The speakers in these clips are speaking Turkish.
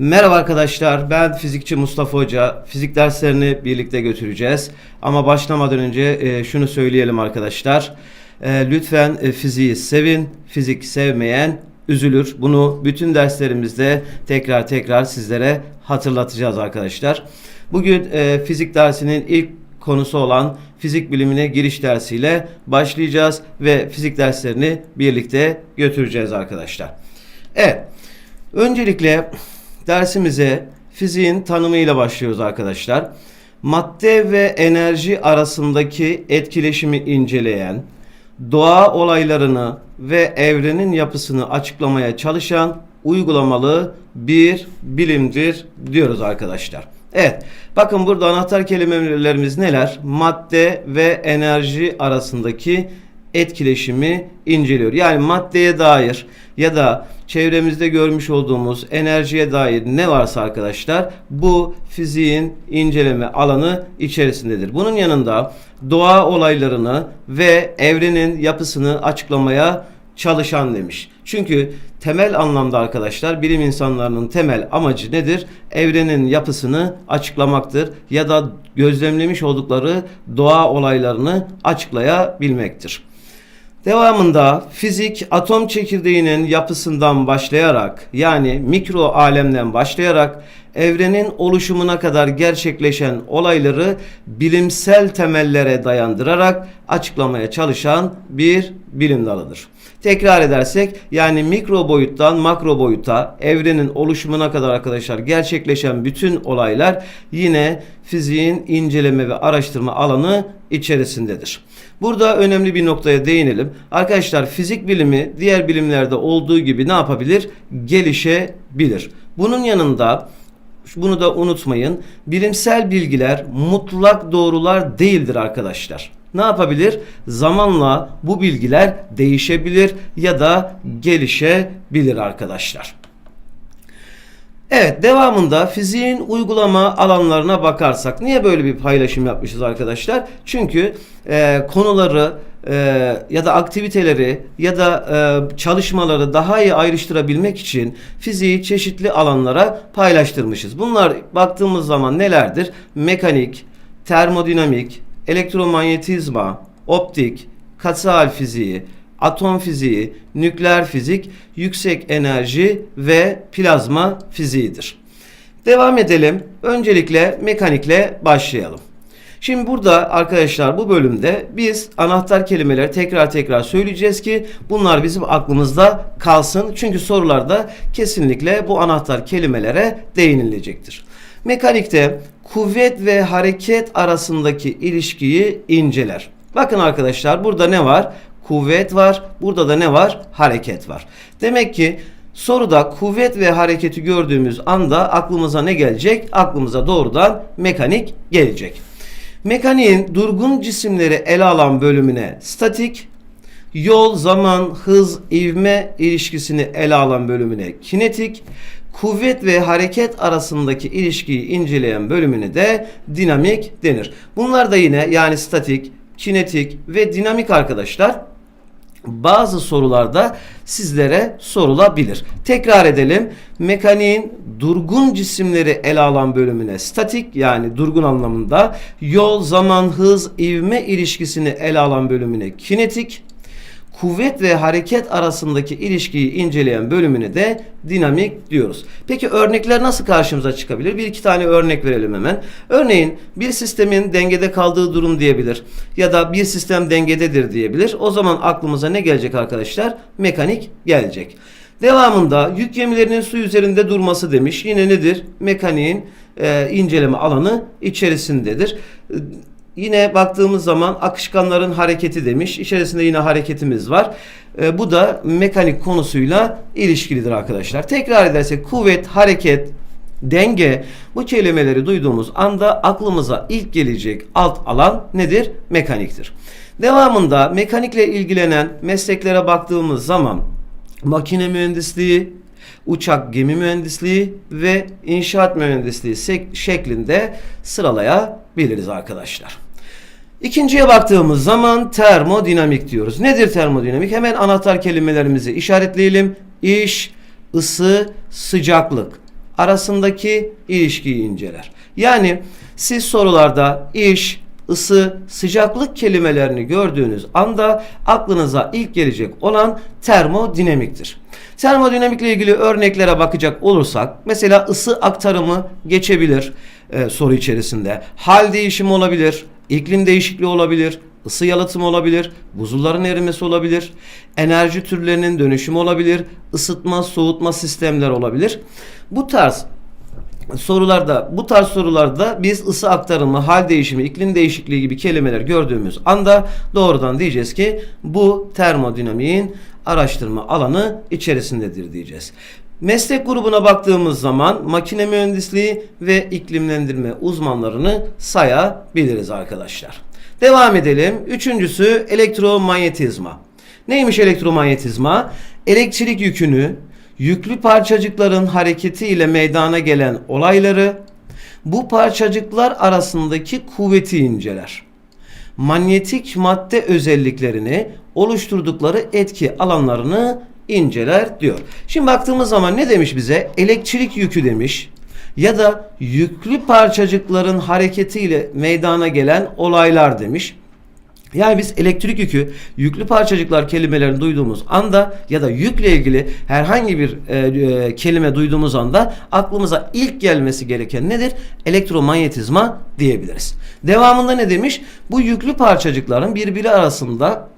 Merhaba arkadaşlar, ben fizikçi Mustafa Hoca. Fizik derslerini birlikte götüreceğiz. Ama başlamadan önce e, şunu söyleyelim arkadaşlar. E, lütfen e, fiziği sevin, fizik sevmeyen üzülür. Bunu bütün derslerimizde tekrar tekrar sizlere hatırlatacağız arkadaşlar. Bugün e, fizik dersinin ilk konusu olan fizik bilimine giriş dersiyle başlayacağız ve fizik derslerini birlikte götüreceğiz arkadaşlar. Evet. Öncelikle dersimize fiziğin tanımıyla başlıyoruz arkadaşlar. Madde ve enerji arasındaki etkileşimi inceleyen, doğa olaylarını ve evrenin yapısını açıklamaya çalışan uygulamalı bir bilimdir diyoruz arkadaşlar. Evet, bakın burada anahtar kelimelerimiz neler? Madde ve enerji arasındaki etkileşimi inceliyor. Yani maddeye dair ya da çevremizde görmüş olduğumuz enerjiye dair ne varsa arkadaşlar bu fiziğin inceleme alanı içerisindedir. Bunun yanında doğa olaylarını ve evrenin yapısını açıklamaya çalışan demiş. Çünkü temel anlamda arkadaşlar bilim insanlarının temel amacı nedir? Evrenin yapısını açıklamaktır ya da gözlemlemiş oldukları doğa olaylarını açıklayabilmektir. Devamında fizik atom çekirdeğinin yapısından başlayarak yani mikro alemden başlayarak evrenin oluşumuna kadar gerçekleşen olayları bilimsel temellere dayandırarak açıklamaya çalışan bir bilim dalıdır. Tekrar edersek yani mikro boyuttan makro boyuta evrenin oluşumuna kadar arkadaşlar gerçekleşen bütün olaylar yine fiziğin inceleme ve araştırma alanı içerisindedir. Burada önemli bir noktaya değinelim. Arkadaşlar fizik bilimi diğer bilimlerde olduğu gibi ne yapabilir? Gelişebilir. Bunun yanında bunu da unutmayın. Bilimsel bilgiler mutlak doğrular değildir arkadaşlar. Ne yapabilir? Zamanla bu bilgiler değişebilir ya da gelişebilir arkadaşlar. Evet devamında fiziğin uygulama alanlarına bakarsak niye böyle bir paylaşım yapmışız arkadaşlar? Çünkü e, konuları e, ya da aktiviteleri ya da e, çalışmaları daha iyi ayrıştırabilmek için fiziği çeşitli alanlara paylaştırmışız. Bunlar baktığımız zaman nelerdir? Mekanik, termodinamik, elektromanyetizma, optik, katsal fiziği, atom fiziği, nükleer fizik, yüksek enerji ve plazma fiziğidir. Devam edelim. Öncelikle mekanikle başlayalım. Şimdi burada arkadaşlar bu bölümde biz anahtar kelimeleri tekrar tekrar söyleyeceğiz ki bunlar bizim aklımızda kalsın. Çünkü sorularda kesinlikle bu anahtar kelimelere değinilecektir. Mekanikte kuvvet ve hareket arasındaki ilişkiyi inceler. Bakın arkadaşlar burada ne var? Kuvvet var. Burada da ne var? Hareket var. Demek ki soruda kuvvet ve hareketi gördüğümüz anda aklımıza ne gelecek? Aklımıza doğrudan mekanik gelecek. Mekaniğin durgun cisimleri ele alan bölümüne statik, yol, zaman, hız, ivme ilişkisini ele alan bölümüne kinetik, kuvvet ve hareket arasındaki ilişkiyi inceleyen bölümüne de dinamik denir. Bunlar da yine yani statik, kinetik ve dinamik arkadaşlar bazı sorularda sizlere sorulabilir. Tekrar edelim. Mekaniğin durgun cisimleri ele alan bölümüne statik yani durgun anlamında yol, zaman, hız, ivme ilişkisini ele alan bölümüne kinetik, kuvvet ve hareket arasındaki ilişkiyi inceleyen bölümüne de dinamik diyoruz. Peki örnekler nasıl karşımıza çıkabilir? Bir iki tane örnek verelim hemen. Örneğin bir sistemin dengede kaldığı durum diyebilir ya da bir sistem dengededir diyebilir. O zaman aklımıza ne gelecek arkadaşlar? Mekanik gelecek. Devamında yük gemilerinin su üzerinde durması demiş. Yine nedir? Mekaniğin e, inceleme alanı içerisindedir. Yine baktığımız zaman akışkanların hareketi demiş. İçerisinde yine hareketimiz var. E, bu da mekanik konusuyla ilişkilidir arkadaşlar. Tekrar edersek kuvvet, hareket, denge bu kelimeleri duyduğumuz anda aklımıza ilk gelecek alt alan nedir? Mekaniktir. Devamında mekanikle ilgilenen mesleklere baktığımız zaman makine mühendisliği, uçak gemi mühendisliği ve inşaat mühendisliği şeklinde sıralayabiliriz arkadaşlar. İkinciye baktığımız zaman termodinamik diyoruz. Nedir termodinamik? Hemen anahtar kelimelerimizi işaretleyelim. İş, ısı, sıcaklık, arasındaki ilişkiyi inceler. Yani siz sorularda iş, ısı, sıcaklık kelimelerini gördüğünüz anda aklınıza ilk gelecek olan termodinamiktir. Termodinamikle ilgili örneklere bakacak olursak mesela ısı aktarımı geçebilir e, soru içerisinde. Hal değişimi olabilir, iklim değişikliği olabilir, ısı yalıtımı olabilir, buzulların erimesi olabilir, enerji türlerinin dönüşümü olabilir, ısıtma, soğutma sistemleri olabilir. Bu tarz sorularda bu tarz sorularda biz ısı aktarımı, hal değişimi, iklim değişikliği gibi kelimeler gördüğümüz anda doğrudan diyeceğiz ki bu termodinamiğin araştırma alanı içerisindedir diyeceğiz. Meslek grubuna baktığımız zaman makine mühendisliği ve iklimlendirme uzmanlarını sayabiliriz arkadaşlar. Devam edelim. Üçüncüsü elektromanyetizma. Neymiş elektromanyetizma? Elektrik yükünü, yüklü parçacıkların hareketi ile meydana gelen olayları, bu parçacıklar arasındaki kuvveti inceler. Manyetik madde özelliklerini, oluşturdukları etki alanlarını inceler diyor. Şimdi baktığımız zaman ne demiş bize? Elektrik yükü demiş ya da yüklü parçacıkların hareketiyle meydana gelen olaylar demiş. Yani biz elektrik yükü, yüklü parçacıklar kelimelerini duyduğumuz anda ya da yükle ilgili herhangi bir e, e, kelime duyduğumuz anda aklımıza ilk gelmesi gereken nedir? Elektromanyetizma diyebiliriz. Devamında ne demiş? Bu yüklü parçacıkların birbiri arasında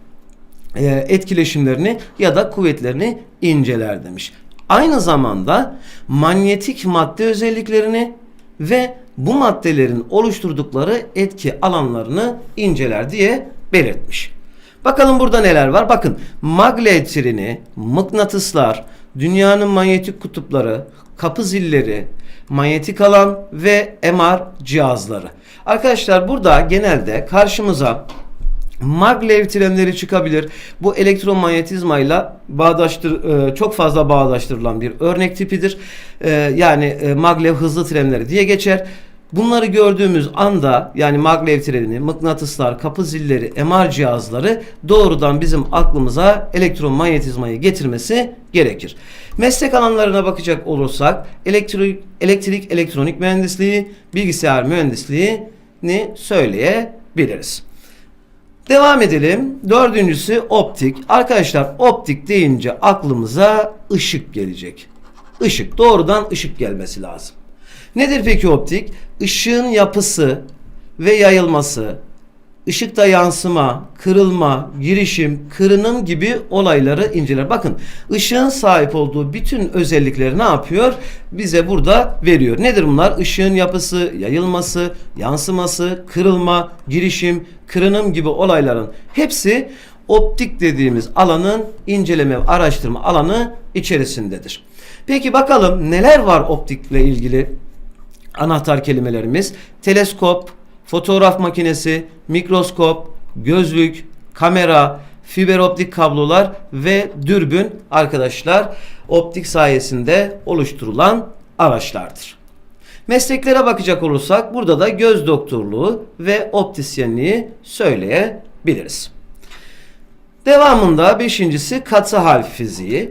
etkileşimlerini ya da kuvvetlerini inceler demiş. Aynı zamanda manyetik madde özelliklerini ve bu maddelerin oluşturdukları etki alanlarını inceler diye belirtmiş. Bakalım burada neler var? Bakın maglev mıknatıslar, dünyanın manyetik kutupları, kapı zilleri, manyetik alan ve MR cihazları. Arkadaşlar burada genelde karşımıza maglev trenleri çıkabilir. Bu elektromanyetizmayla bağdaştır e, çok fazla bağdaştırılan bir örnek tipidir. E, yani e, maglev hızlı trenleri diye geçer. Bunları gördüğümüz anda yani maglev treni, mıknatıslar, kapı zilleri, MR cihazları doğrudan bizim aklımıza elektromanyetizmayı getirmesi gerekir. Meslek alanlarına bakacak olursak elektrik, elektrik elektronik mühendisliği, bilgisayar mühendisliğini söyleyebiliriz. Devam edelim. Dördüncüsü optik. Arkadaşlar optik deyince aklımıza ışık gelecek. Işık. Doğrudan ışık gelmesi lazım. Nedir peki optik? Işığın yapısı ve yayılması, ışıkta yansıma, kırılma, girişim, kırınım gibi olayları inceler. Bakın ışığın sahip olduğu bütün özellikleri ne yapıyor? Bize burada veriyor. Nedir bunlar? Işığın yapısı, yayılması, yansıması, kırılma, girişim, kırınım gibi olayların hepsi optik dediğimiz alanın inceleme araştırma alanı içerisindedir. Peki bakalım neler var optikle ilgili anahtar kelimelerimiz? Teleskop, fotoğraf makinesi, mikroskop, gözlük, kamera, fiber optik kablolar ve dürbün arkadaşlar optik sayesinde oluşturulan araçlardır. Mesleklere bakacak olursak burada da göz doktorluğu ve optisyenliği söyleyebiliriz. Devamında beşincisi katı hal fiziği.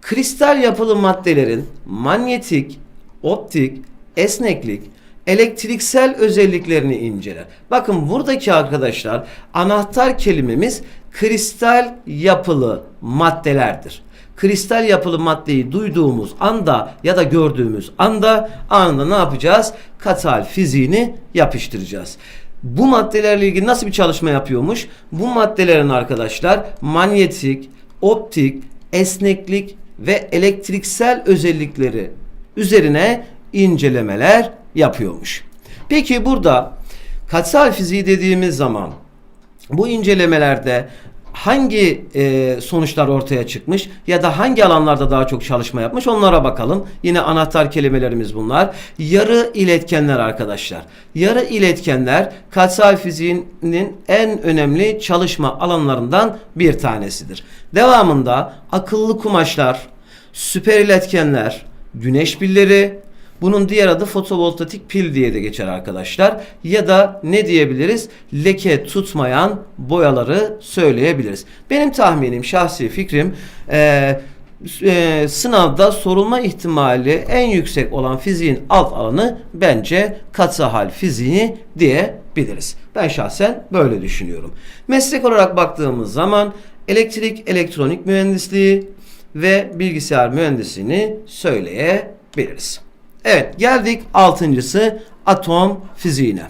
Kristal yapılı maddelerin manyetik, optik, esneklik, elektriksel özelliklerini inceler. Bakın buradaki arkadaşlar anahtar kelimemiz kristal yapılı maddelerdir. Kristal yapılı maddeyi duyduğumuz anda ya da gördüğümüz anda anında ne yapacağız? Katal fiziğini yapıştıracağız. Bu maddelerle ilgili nasıl bir çalışma yapıyormuş? Bu maddelerin arkadaşlar manyetik, optik, esneklik ve elektriksel özellikleri üzerine incelemeler yapıyormuş. Peki burada katsal fiziği dediğimiz zaman bu incelemelerde hangi e, sonuçlar ortaya çıkmış ya da hangi alanlarda daha çok çalışma yapmış onlara bakalım. Yine anahtar kelimelerimiz bunlar. Yarı iletkenler arkadaşlar. Yarı iletkenler katsal fiziğinin en önemli çalışma alanlarından bir tanesidir. Devamında akıllı kumaşlar, süper iletkenler, güneş pilleri, bunun diğer adı fotovoltaik pil diye de geçer arkadaşlar. Ya da ne diyebiliriz? Leke tutmayan boyaları söyleyebiliriz. Benim tahminim, şahsi fikrim e, e, sınavda sorulma ihtimali en yüksek olan fiziğin alt alanı bence katı hal fiziği diyebiliriz. Ben şahsen böyle düşünüyorum. Meslek olarak baktığımız zaman elektrik elektronik mühendisliği ve bilgisayar mühendisliğini söyleyebiliriz. Evet geldik altıncısı atom fiziğine.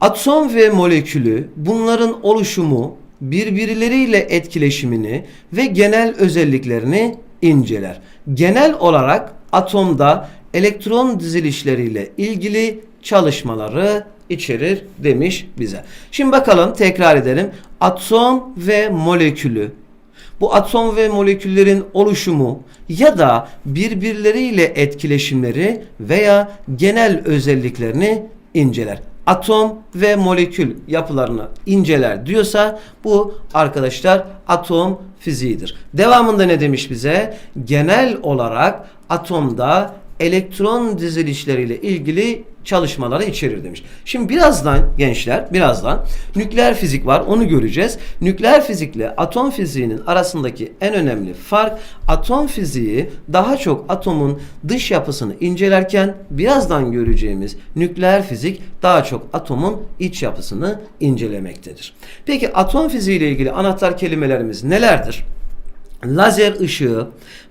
Atom ve molekülü bunların oluşumu, birbirleriyle etkileşimini ve genel özelliklerini inceler. Genel olarak atomda elektron dizilişleriyle ilgili çalışmaları içerir demiş bize. Şimdi bakalım tekrar edelim. Atom ve molekülü bu atom ve moleküllerin oluşumu ya da birbirleriyle etkileşimleri veya genel özelliklerini inceler. Atom ve molekül yapılarını inceler diyorsa bu arkadaşlar atom fiziğidir. Devamında ne demiş bize? Genel olarak atomda elektron dizilişleriyle ilgili çalışmaları içerir demiş. Şimdi birazdan gençler birazdan nükleer fizik var onu göreceğiz. Nükleer fizikle atom fiziğinin arasındaki en önemli fark atom fiziği daha çok atomun dış yapısını incelerken birazdan göreceğimiz nükleer fizik daha çok atomun iç yapısını incelemektedir. Peki atom fiziği ile ilgili anahtar kelimelerimiz nelerdir? Lazer ışığı,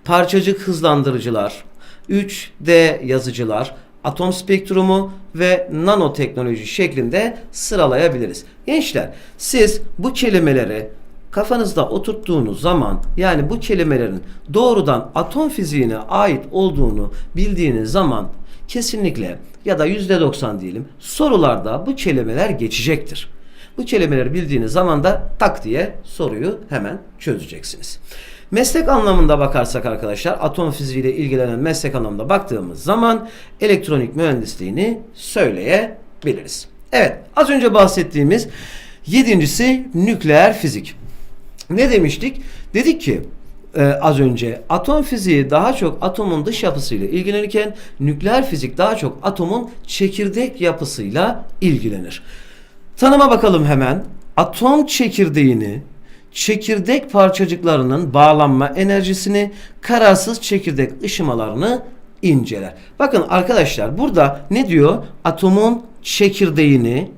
parçacık hızlandırıcılar, 3D yazıcılar, atom spektrumu ve nanoteknoloji şeklinde sıralayabiliriz. Gençler siz bu kelimeleri kafanızda oturttuğunuz zaman yani bu kelimelerin doğrudan atom fiziğine ait olduğunu bildiğiniz zaman kesinlikle ya da %90 diyelim sorularda bu kelimeler geçecektir. Bu kelimeleri bildiğiniz zaman da tak diye soruyu hemen çözeceksiniz. Meslek anlamında bakarsak arkadaşlar atom fiziğiyle ilgilenen meslek anlamında baktığımız zaman elektronik mühendisliğini söyleyebiliriz. Evet az önce bahsettiğimiz yedincisi nükleer fizik. Ne demiştik? Dedik ki e, az önce atom fiziği daha çok atomun dış yapısıyla ilgilenirken nükleer fizik daha çok atomun çekirdek yapısıyla ilgilenir. Tanıma bakalım hemen. Atom çekirdeğini çekirdek parçacıklarının bağlanma enerjisini, kararsız çekirdek ışımalarını inceler. Bakın arkadaşlar burada ne diyor? Atomun çekirdeğini,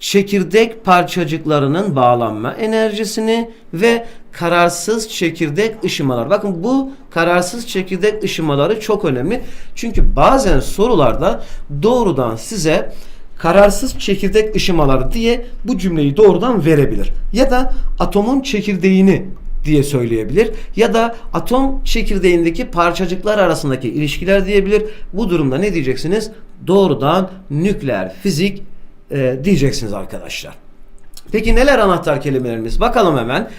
çekirdek parçacıklarının bağlanma enerjisini ve kararsız çekirdek ışımalar. Bakın bu kararsız çekirdek ışımaları çok önemli. Çünkü bazen sorularda doğrudan size kararsız çekirdek ışımaları diye bu cümleyi doğrudan verebilir. Ya da atomun çekirdeğini diye söyleyebilir. Ya da atom çekirdeğindeki parçacıklar arasındaki ilişkiler diyebilir. Bu durumda ne diyeceksiniz? Doğrudan nükleer fizik e, diyeceksiniz arkadaşlar. Peki neler anahtar kelimelerimiz? Bakalım hemen.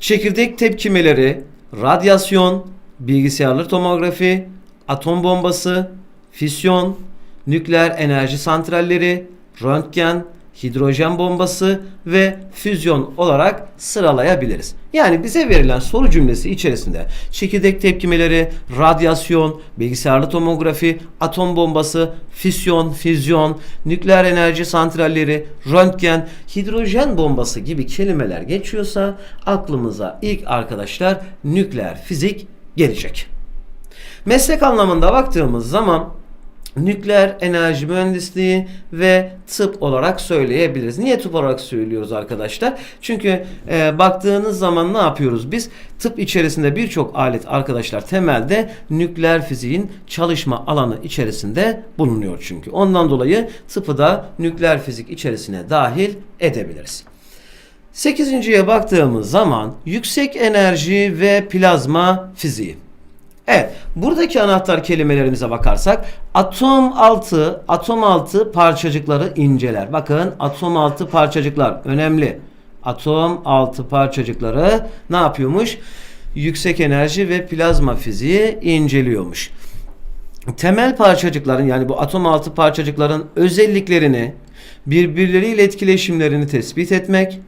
Çekirdek tepkimeleri, radyasyon, bilgisayarlı tomografi, atom bombası, fisyon, nükleer enerji santralleri, röntgen, hidrojen bombası ve füzyon olarak sıralayabiliriz. Yani bize verilen soru cümlesi içerisinde çekirdek tepkimeleri, radyasyon, bilgisayarlı tomografi, atom bombası, fisyon, füzyon, nükleer enerji santralleri, röntgen, hidrojen bombası gibi kelimeler geçiyorsa aklımıza ilk arkadaşlar nükleer fizik gelecek. Meslek anlamında baktığımız zaman nükleer enerji mühendisliği ve tıp olarak söyleyebiliriz. Niye tıp olarak söylüyoruz arkadaşlar? Çünkü e, baktığınız zaman ne yapıyoruz biz? Tıp içerisinde birçok alet arkadaşlar temelde nükleer fiziğin çalışma alanı içerisinde bulunuyor çünkü. Ondan dolayı tıpı da nükleer fizik içerisine dahil edebiliriz. Sekizinciye baktığımız zaman yüksek enerji ve plazma fiziği. Evet, buradaki anahtar kelimelerimize bakarsak atom altı, atom altı parçacıkları inceler. Bakın atom altı parçacıklar önemli. Atom altı parçacıkları ne yapıyormuş? Yüksek enerji ve plazma fiziği inceliyormuş. Temel parçacıkların yani bu atom altı parçacıkların özelliklerini, birbirleriyle etkileşimlerini tespit etmek,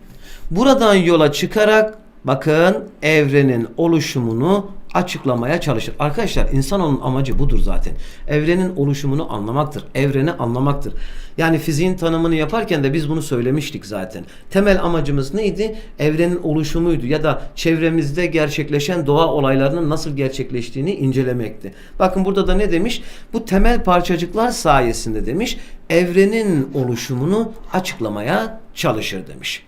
buradan yola çıkarak bakın evrenin oluşumunu açıklamaya çalışır. Arkadaşlar insanoğlunun amacı budur zaten. Evrenin oluşumunu anlamaktır. Evreni anlamaktır. Yani fiziğin tanımını yaparken de biz bunu söylemiştik zaten. Temel amacımız neydi? Evrenin oluşumuydu ya da çevremizde gerçekleşen doğa olaylarının nasıl gerçekleştiğini incelemekti. Bakın burada da ne demiş? Bu temel parçacıklar sayesinde demiş evrenin oluşumunu açıklamaya çalışır demiş.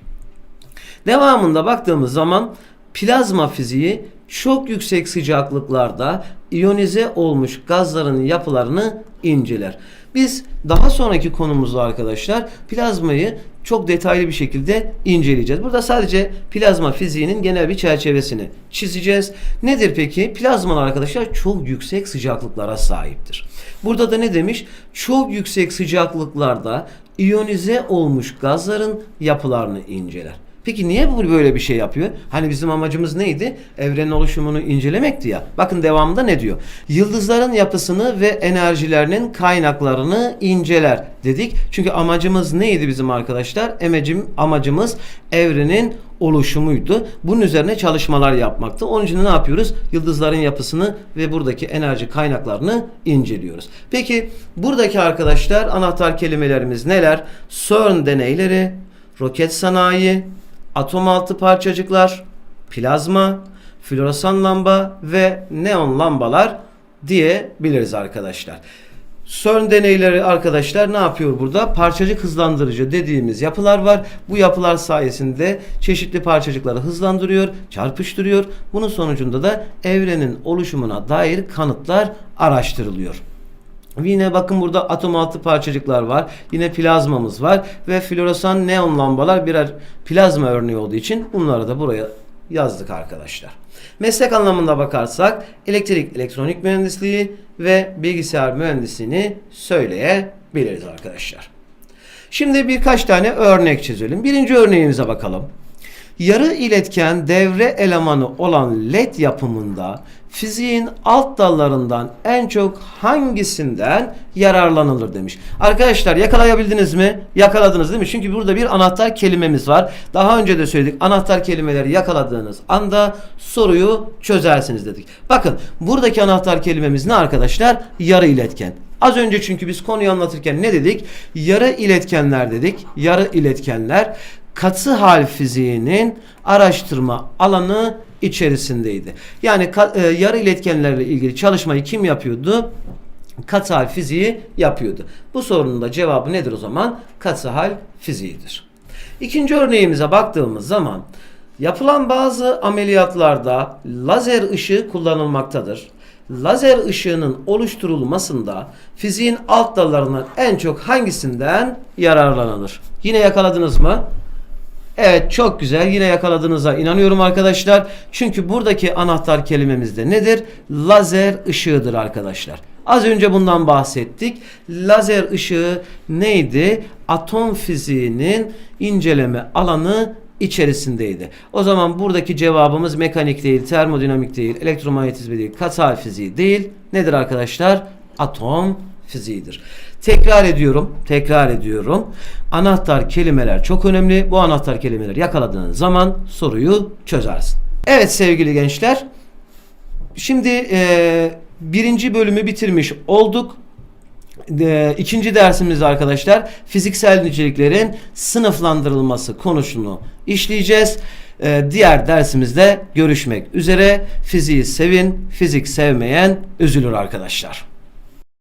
Devamında baktığımız zaman plazma fiziği çok yüksek sıcaklıklarda iyonize olmuş gazların yapılarını inceler. Biz daha sonraki konumuzda arkadaşlar plazmayı çok detaylı bir şekilde inceleyeceğiz. Burada sadece plazma fiziğinin genel bir çerçevesini çizeceğiz. Nedir peki? Plazmalar arkadaşlar çok yüksek sıcaklıklara sahiptir. Burada da ne demiş? Çok yüksek sıcaklıklarda iyonize olmuş gazların yapılarını inceler. Peki niye bu böyle bir şey yapıyor? Hani bizim amacımız neydi? Evrenin oluşumunu incelemekti ya. Bakın devamında ne diyor? Yıldızların yapısını ve enerjilerinin kaynaklarını inceler dedik. Çünkü amacımız neydi bizim arkadaşlar? Emecim, amacımız evrenin oluşumuydu. Bunun üzerine çalışmalar yapmaktı. Onun için ne yapıyoruz? Yıldızların yapısını ve buradaki enerji kaynaklarını inceliyoruz. Peki buradaki arkadaşlar anahtar kelimelerimiz neler? CERN deneyleri, roket sanayi, atom altı parçacıklar, plazma, floresan lamba ve neon lambalar diyebiliriz arkadaşlar. CERN deneyleri arkadaşlar ne yapıyor burada? Parçacık hızlandırıcı dediğimiz yapılar var. Bu yapılar sayesinde çeşitli parçacıkları hızlandırıyor, çarpıştırıyor. Bunun sonucunda da evrenin oluşumuna dair kanıtlar araştırılıyor. Yine bakın burada atom altı parçacıklar var. Yine plazmamız var ve floresan neon lambalar birer plazma örneği olduğu için bunları da buraya yazdık arkadaşlar. Meslek anlamında bakarsak elektrik elektronik mühendisliği ve bilgisayar mühendisliğini söyleyebiliriz arkadaşlar. Şimdi birkaç tane örnek çizelim. Birinci örneğimize bakalım. Yarı iletken devre elemanı olan led yapımında fiziğin alt dallarından en çok hangisinden yararlanılır demiş. Arkadaşlar yakalayabildiniz mi? Yakaladınız değil mi? Çünkü burada bir anahtar kelimemiz var. Daha önce de söyledik. Anahtar kelimeleri yakaladığınız anda soruyu çözersiniz dedik. Bakın buradaki anahtar kelimemiz ne arkadaşlar? Yarı iletken. Az önce çünkü biz konuyu anlatırken ne dedik? Yarı iletkenler dedik. Yarı iletkenler katı hal fiziğinin araştırma alanı içerisindeydi. Yani e, yarı iletkenlerle ilgili çalışmayı kim yapıyordu? Katı hal fiziği yapıyordu. Bu sorunun da cevabı nedir o zaman? Katı hal fiziğidir. İkinci örneğimize baktığımız zaman yapılan bazı ameliyatlarda lazer ışığı kullanılmaktadır. Lazer ışığının oluşturulmasında fiziğin alt dallarından en çok hangisinden yararlanılır? Yine yakaladınız mı? Evet çok güzel yine yakaladığınıza inanıyorum arkadaşlar. Çünkü buradaki anahtar kelimemiz de nedir? Lazer ışığıdır arkadaşlar. Az önce bundan bahsettik. Lazer ışığı neydi? Atom fiziğinin inceleme alanı içerisindeydi. O zaman buradaki cevabımız mekanik değil, termodinamik değil, elektromanyetizma değil, katsal fiziği değil. Nedir arkadaşlar? Atom fiziğidir. Tekrar ediyorum, tekrar ediyorum. Anahtar kelimeler çok önemli. Bu anahtar kelimeleri yakaladığın zaman soruyu çözersin. Evet sevgili gençler. Şimdi e, birinci bölümü bitirmiş olduk. E, ikinci dersimizde arkadaşlar fiziksel niceliklerin sınıflandırılması konusunu işleyeceğiz. E, diğer dersimizde görüşmek üzere. Fiziği sevin, fizik sevmeyen üzülür arkadaşlar.